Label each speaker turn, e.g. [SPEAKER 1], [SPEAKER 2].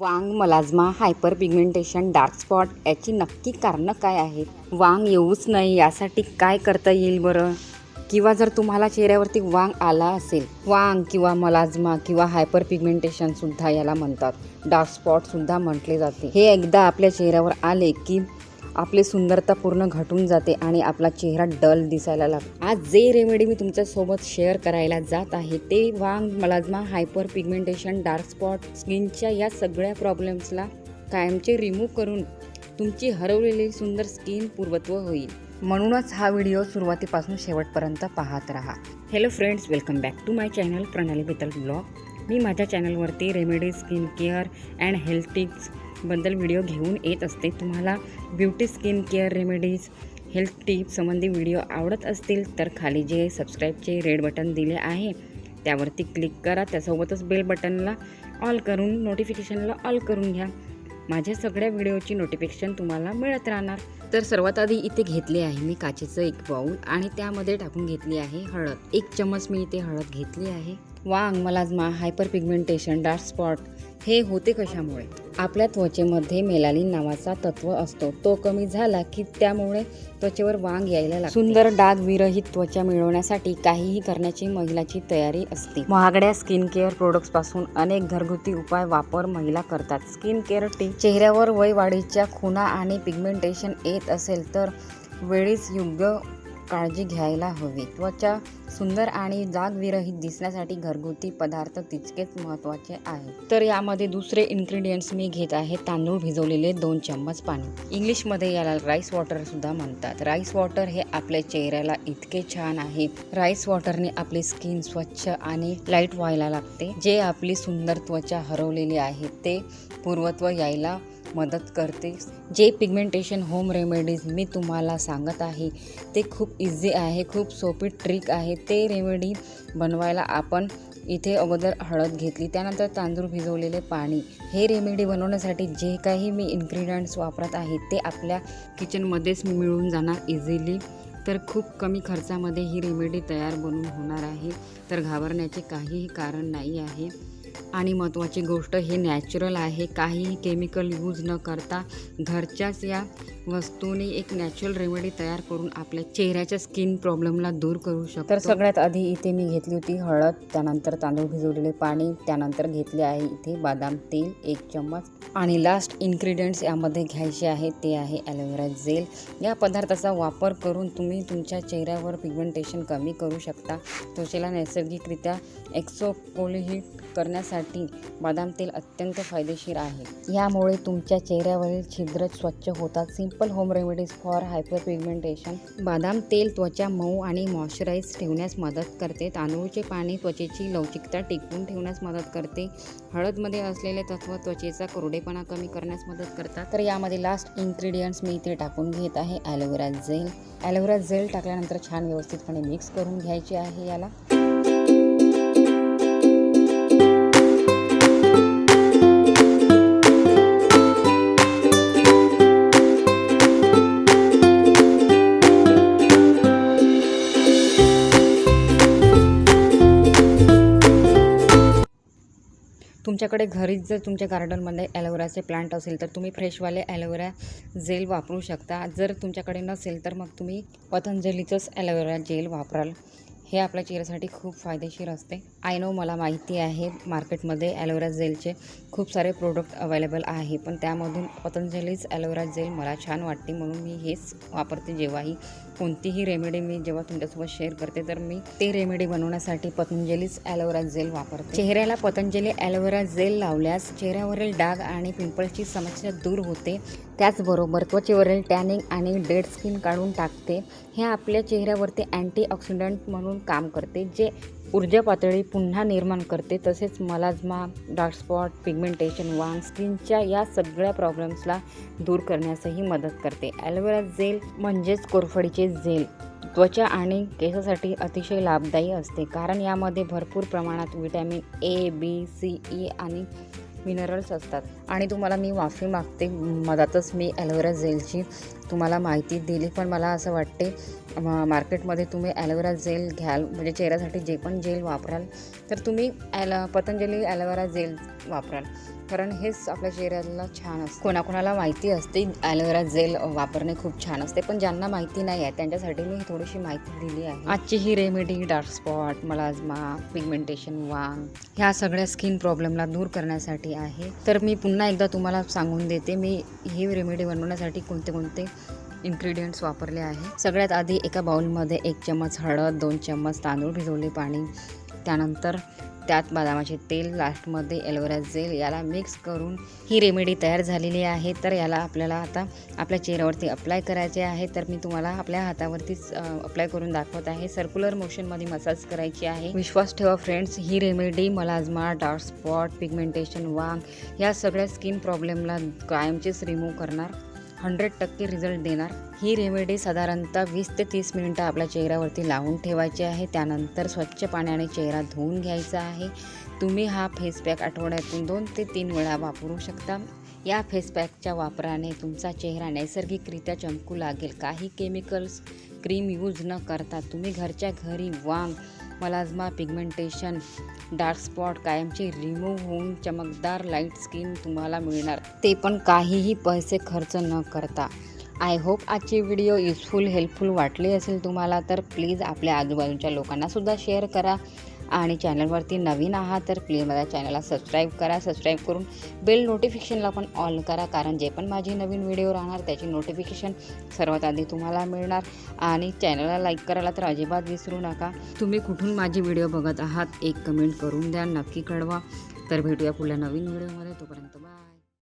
[SPEAKER 1] वांग melasma hyperpigmentation dark spot याची नक्की कारणं काय आहेत? वांग येऊच नाही यासाठी काय करता येईल बरं? किंवा जर तुम्हाला चेहऱ्यावरती वांग आला असेल वांग किंवा मलाजमा किंवा हायपर पिगमेंटेशन सुद्धा याला म्हणतात. डार्क स्पॉट सुद्धा म्हटले जाते. हे एकदा आपल्या चेहऱ्यावर आले की आपली सुंदरता पूर्ण घटून जाते आणि आपला चेहरा डल दिसायला लागतो. आज जे रेमेडी मी तुमच्यासोबत शेअर करायला जात आहे ते वांग melasma hyperpigmentation dark spot स्किनच्या या सगळ्या प्रॉब्लेम्सला कायमचे रिमूव्ह करून तुमची हरवलेली सुंदर स्किन पूर्वत्व होईल. म्हणूनच हा व्हिडिओ सुरुवातीपासून शेवटपर्यंत पाहत राहा. Hello friends welcome back to my channel Pranali Betal blog मी माझ्या चॅनलवरती remedy skin care and health tips बद्दल व्हिडिओ घेऊन येत असते. तुम्हाला beauty skin care remedies health tips संबंधी व्हिडिओ आवडत असतील तर खाली जे सबस्क्राईबचे रेड बटन दिले आहे त्यावरती क्लिक करा. त्यासोबतच बेल बटनला ऑल करून नोटिफिकेशनला ऑल करून घ्या. माझ्या सगळ्या व्हिडिओची नोटिफिकेशन तुम्हाला मिळत राहणार. तर सर्वात आधी इथे घेतले आहे मी काचेचं एक बाऊल आणि त्यामध्ये टाकून घेतली आहे हळद. एक चम्मच मी इथे हळद घेतली आहे. वांग melasma hyperpigmentation dark spot हे होते कशामुळे? आपल्या त्वचेमध्ये मेलानिन नावाचा तत्व असतो. तो कमी झाला की त्यामुळे त्वचेवर वांग यायला लागते. सुंदर डाग विरहित त्वचा मिळवण्यासाठी काहीही करण्याची महिलाची तयारी असते. महागड्या स्किन केअर प्रोडक्ट्सपासून अनेक घरगुती उपाय वापर महिला करतात. स्किन केअर टी चेहऱ्यावर वय वाढीच्या खुणा आणि पिगमेंटेशन येत असेल तर वेळीच योग्य काळजी घ्यायला हवी. त्वचा सुंदर आणि जागविरहित दिसण्यासाठी घरगुती पदार्थ तितकेच महत्त्वाचे आहे तर यामध्ये दुसरे इन्ग्रेडियंट्स मी घेत आहे. तांदूळ भिजवलेले दोन चम्मच पाणी. इंग्लिशमध्ये याला राईस वॉटरसुद्धा म्हणतात. राईस वॉटर हे आपल्या चेहऱ्याला इतके छान आहे. राईस वॉटरने आपली स्किन स्वच्छ आणि लाइट व्हायला लागते. जे आपली सुंदर त्वचा हरवलेली आहे ते पूर्वत्व यायला मदत करते. जे पिगमेंटेशन होम रेमेडीज मी तुम्हाला सांगत आहे ते खूप इझी आहे खूप सोपी ट्रिक आहे. ते रेमेडी बनवायला आपण इथे अगोदर हळद घेतली त्यानंतर तांदूळ भिजवलेले पाणी. हे रेमेडी बनवण्यासाठी जे काही मी इन्ग्रेडियंट्स वापरत आहे ते आपल्या किचनमध्येच मिळून जाणार इझिली तर खूप कमी खर्चामध्ये ही रेमेडी तयार बनून होणार आहे. तर घाबरण्याचे काहीही कारण नाही आहे. आणि महत्त्वाची गोष्ट हे नॅचरल आहे. काहीही केमिकल यूज न करता घरच्याच या वस्तूने एक नॅचरल रेमेडी तयार करून आपल्या चेहऱ्याच्या स्किन प्रॉब्लेमला दूर करू शकतो. तर सगळ्यात आधी इथे मी घेतली होती हळद त्यानंतर तांदूळ भिजवलेले पाणी त्यानंतर घेतले आहे इथे बदाम तेल एक चम्मच. आणि लास्ट इन्ग्रेडियंट्स यामध्ये घ्यायचे आहे ते आहे ॲलोवेरा जेल या पदार्थाचा वापर करून तुम्ही तुमच्या चेहऱ्यावर पिगमेंटेशन कमी करू शकता. त्वचेला नैसर्गिकरित्या एक्सोकोलिहिट करण्यासाठी बदाम तेल अत्यंत फायदेशीर आहे. यामुळे तुमच्या चेहऱ्यावरील छिद्र स्वच्छ होतात. Simple home remedies for hyperpigmentation बदाम तेल त्वचा मऊ आणि मॉइश्चराईज ठेवण्यास मदत करते. तांदूळचे पाणी त्वचेची लवचिकता टिकवून ठेवण्यास मदत करते. हळदमध्ये असलेले तत्व त्वचेचा कोरडेपणा कमी करण्यास मदत करतात. तर यामध्ये लास्ट इन्ग्रेडियंट्स मी इथे टाकून घेत आहे. ॲलोवेरा जेल ॲलोवेरा जेल टाकल्यानंतर छान व्यवस्थितपणे मिक्स करून घ्यायचे आहे याला. तुमच्याकडे घरीच जर तुमच्या गार्डनमध्ये ॲलोवेराचे प्लांट असेल तर तुम्ही फ्रेशवाले ॲलोवेरा जेल वापरू शकता. जर तुमच्याकडे नसेल तर मग तुम्ही पतंजलीचंच ॲलोवेरा जेल वापराल. हे आपल्या चेहऱ्यासाठी खूप फायदेशीर असते. आय नो मला माहिती आहे मार्केटमध्ये ॲलोवेरा जेलचे खूप सारे प्रोडक्ट अवेलेबल आहे पण त्यामधून पतंजलीच ॲलोवेरा जेल मला छान वाटते म्हणून मी हेच वापरते. जेव्हाही कोणतीही रेमेडी मी जेव्हा तुमच्यासोबत शेअर करते तर मी ते रेमेडी बनवण्यासाठी पतंजलीच ॲलोवेरा जेल वापरते. चेहऱ्याला पतंजली ॲलोवेरा जेल लावल्यास चेहऱ्यावरील डाग आणि पिंपल्सची समस्या दूर होते. त्याचबरोबर त्वचेवरील टॅनिंग आणि डेड स्किन काढून टाकते. हे आपल्या चेहऱ्यावरती अँटीऑक्सिडंट म्हणून काम करते जे ऊर्जा पातळी पुन्हा निर्माण करते तसेच मलाजमा डार्क स्पॉट पिगमेंटेशन वांग स्किनच्या या सगळ्या प्रॉब्लेम्सला दूर करण्यासही मदत करते. ॲलोवेरा जेल म्हणजेच कोरफडीचे जेल त्वचा आणि केसासाठी अतिशय लाभदायी असते कारण यामध्ये भरपूर प्रमाणात vitamin A B C E आणि मिनरल्स असतात. आणि तुम्हाला मी माफी मागते मधातच मी ॲलोवेरा जेलची तुम्हाला माहिती दिली पण मला असं वाटते मार्केटमध्ये तुम्ही ॲलोवेरा जेल घ्याल म्हणजे चेहऱ्यासाठी जे पण जेल वापराल तर तुम्ही ॲल पतंजली ॲलोवेरा जेल वापराल. कारण हेच आपल्या चेहऱ्याला छान असतं. कोणाकोणाला माहिती असते ॲलोवेरा जेल वापरणे खूप छान असते पण ज्यांना माहिती नाही आहे त्यांच्यासाठी मी थोडीशी माहिती दिली आहे. आजची ही remedy dark spot melasma pigmentation वांग ह्या सगळ्या स्किन प्रॉब्लेमला दूर करण्यासाठी आहे. तर मी पुन्हा एकदा तुम्हाला सांगून देते मी ही रेमेडी बनवण्यासाठी कोणते कोणते इन्ग्रेडियंट्स वापरले आहे. सगळ्यात आधी एका बाउलमध्ये एक चम्मच हळद दोन चम्मच तांदूळ भिजवले पाणी. त्यानंतर त्यात बदामाचे तेल लास्टमध्ये एलोवेरा जेल याला मिक्स करून ही रेमेडी तयार झालेली आहे. तर याला आपल्याला आता आपल्या चेहऱ्यावरती अप्लाय करायचे आहे. तर मी तुम्हाला आपल्या हातावरतीच अप्लाय करून दाखवत आहे. सर्क्युलर मोशनमध्ये मसाज करायची आहे. विश्वास ठेवा फ्रेंड्स ही remedy melasma dark spot pigmentation वांग या सगळ्या स्किन प्रॉब्लेमला कायमचेच रिमूव्ह करणार हंड्रेड टक्के रिझल्ट देणार. ही रेमेडी साधारणतः वीस ते तीस मिनिटं आपल्या चेहऱ्यावरती लावून ठेवायची आहे. त्यानंतर स्वच्छ पाण्याने चेहरा धुवून घ्यायचा आहे. तुम्ही हा फेस पॅक आठवड्यातून दोन ते तीन वेळा वापरू शकता. या फेस पॅकच्या वापराने तुमचा चेहरा नैसर्गिकरित्या चमकू लागेल. काही केमिकल्स क्रीम यूज न करता तुम्ही घरच्या घरी वांग मलाजमा पिगमेंटेशन डार्क स्पॉट कायमचे रिमूव्ह होऊन चमकदार लाइट स्किन तुम्हाला मिळणार. ते पण काहीही पैसे खर्च न करता. आय होप आजची व्हिडिओ युजफुल हेल्पफुल वाटली असेल तुम्हाला तर प्लीज आपल्या आजूबाजूच्या लोकांनासुद्धा शेअर करा. आणि चॅनलवरती नवीन आहात तर प्लीज माझ्या चॅनलला सबस्क्राईब करा. सबस्क्राईब करून बेल नोटिफिकेशनला पण ऑल करा कारण जे पण माझी नवीन व्हिडिओ राहणार त्याची नोटिफिकेशन सर्वात आधी तुम्हाला मिळणार. आणि चॅनलला लाईक करायला तर अजिबात विसरू नका. तुम्ही कुठून माझी व्हिडिओ बघत आहात एक कमेंट करून द्या. नक्की कळवा. तर भेटूया पुढल्या नवीन व्हिडिओमध्ये. तोपर्यंत बाय.